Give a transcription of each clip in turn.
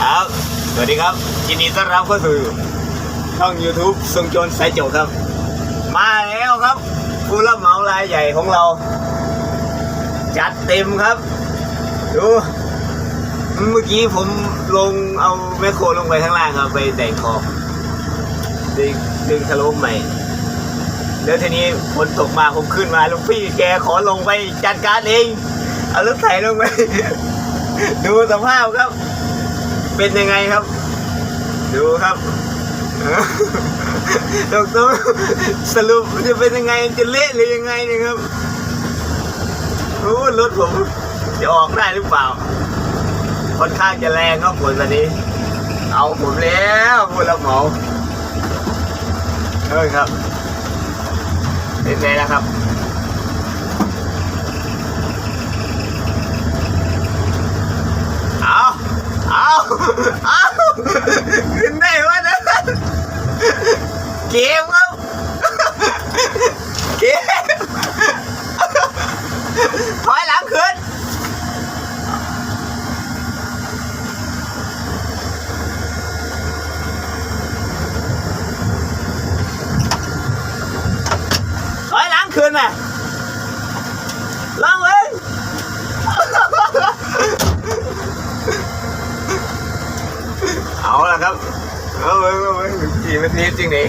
ครับ สวัสดีครับยินดีต้อนรับเข้าสู่ช่อง YouTube ทรงโจรสายโจกครับ มาแล้วครับผู้รับเหมารายใหญ่ของเรา จัดเต็มครับ ดู เมื่อกี้ผมลงเอาแมคโครลงไปข้างล่างครับไปแต่งขอบดึงดึงทะลุใหม่ แล้วทีนี้ฝนตกมาผมขึ้นมาลูกพี่แกขอลงไปจัดการเอง เอารถไถลงไป ดูสภาพครับ เป็นยังไงครับ ดูครับดอกตัวสรุปจะเป็นยังไงจะเละหรือยังไงเนี่ยครับโอ้รถผมจะออกได้หรือเปล่าค่อนข้างจะแรงครับฝนวันนี้ เอาผมแล้วผู้รับเหมาเฮ้ยครับ เป็นไงล่ะครับ เอาเอาเอาขึ้นได้วะนะเกมครับ เกมถอยหลังขึ้น ถอยหลัง ขึ้นน่ะลองเลยเอาละครับเอาเลยเอาเลยกี่นาทีจริงนี่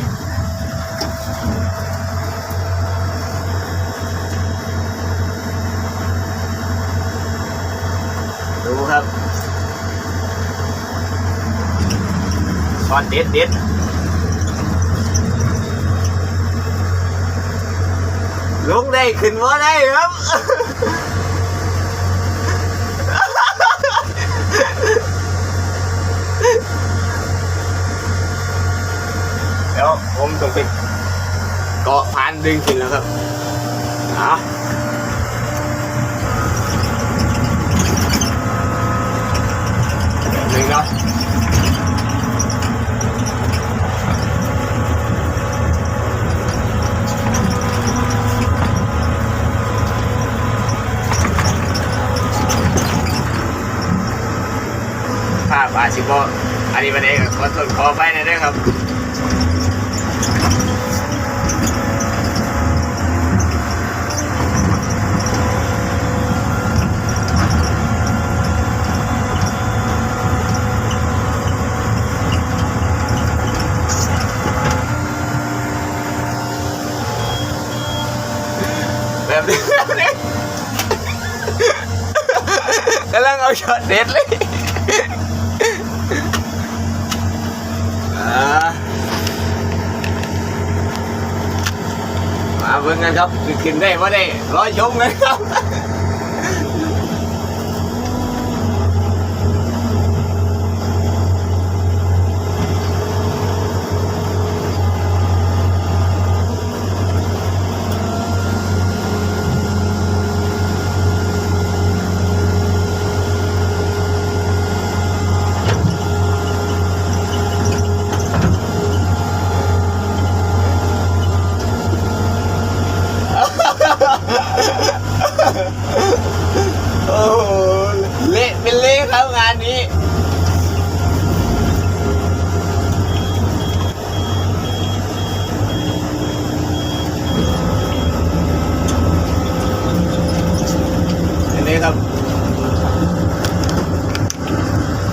ดูครับช็อตเด็ดเด็ด ลงได้ขึ้นว่าได้ครับ เดี๋ยวผมต้องไปเกาะพานดึงขึ้นแล้วครับเอาหนึ่งเนาะภาพอาชิโกอันนี้ประเด็นขอโทษขอไปนะด้วยครับแบบนี้แบบนี้กำลังเอาช็อตเด็ดเลยอ่า มาเบิ่งกันครับคือขึ้นได้ว่าได้ร้อยชมเลยครับ โอ้โหเละเป็นเละครับงานนี้อันนี้ครับ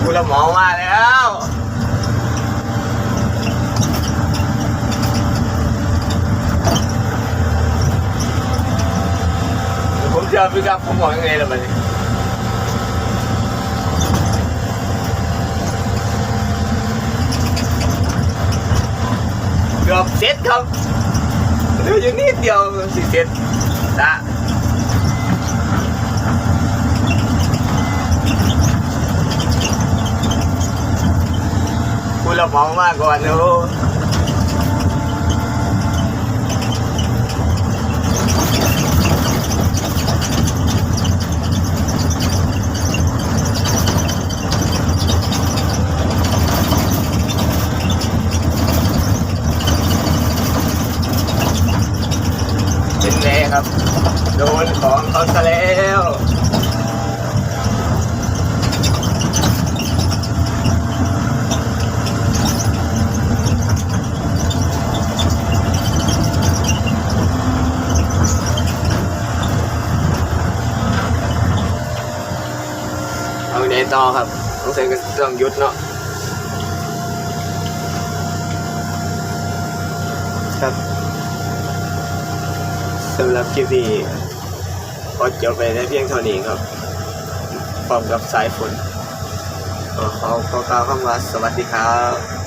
คุณละหมอมาแล้ว จะเอาไปกับผมบอกยังไงล่ะมันนี้เกือบเสร็จครับเหลืออยู่นิดเดียวสิเสร็จนะคุณละหมอมากก่อนโอ้เนไง ครับ โดนของเขาซะแล้วเอาไหนต่อครับต้องเซ็นกันต้องยุดเนาะครับ สำหรับคลิปนี้ขอจบไปได้เพียงเท่านี้ครับพร้อมกับสายฝนขอขอกล่าวคำว่าสวัสดีครับ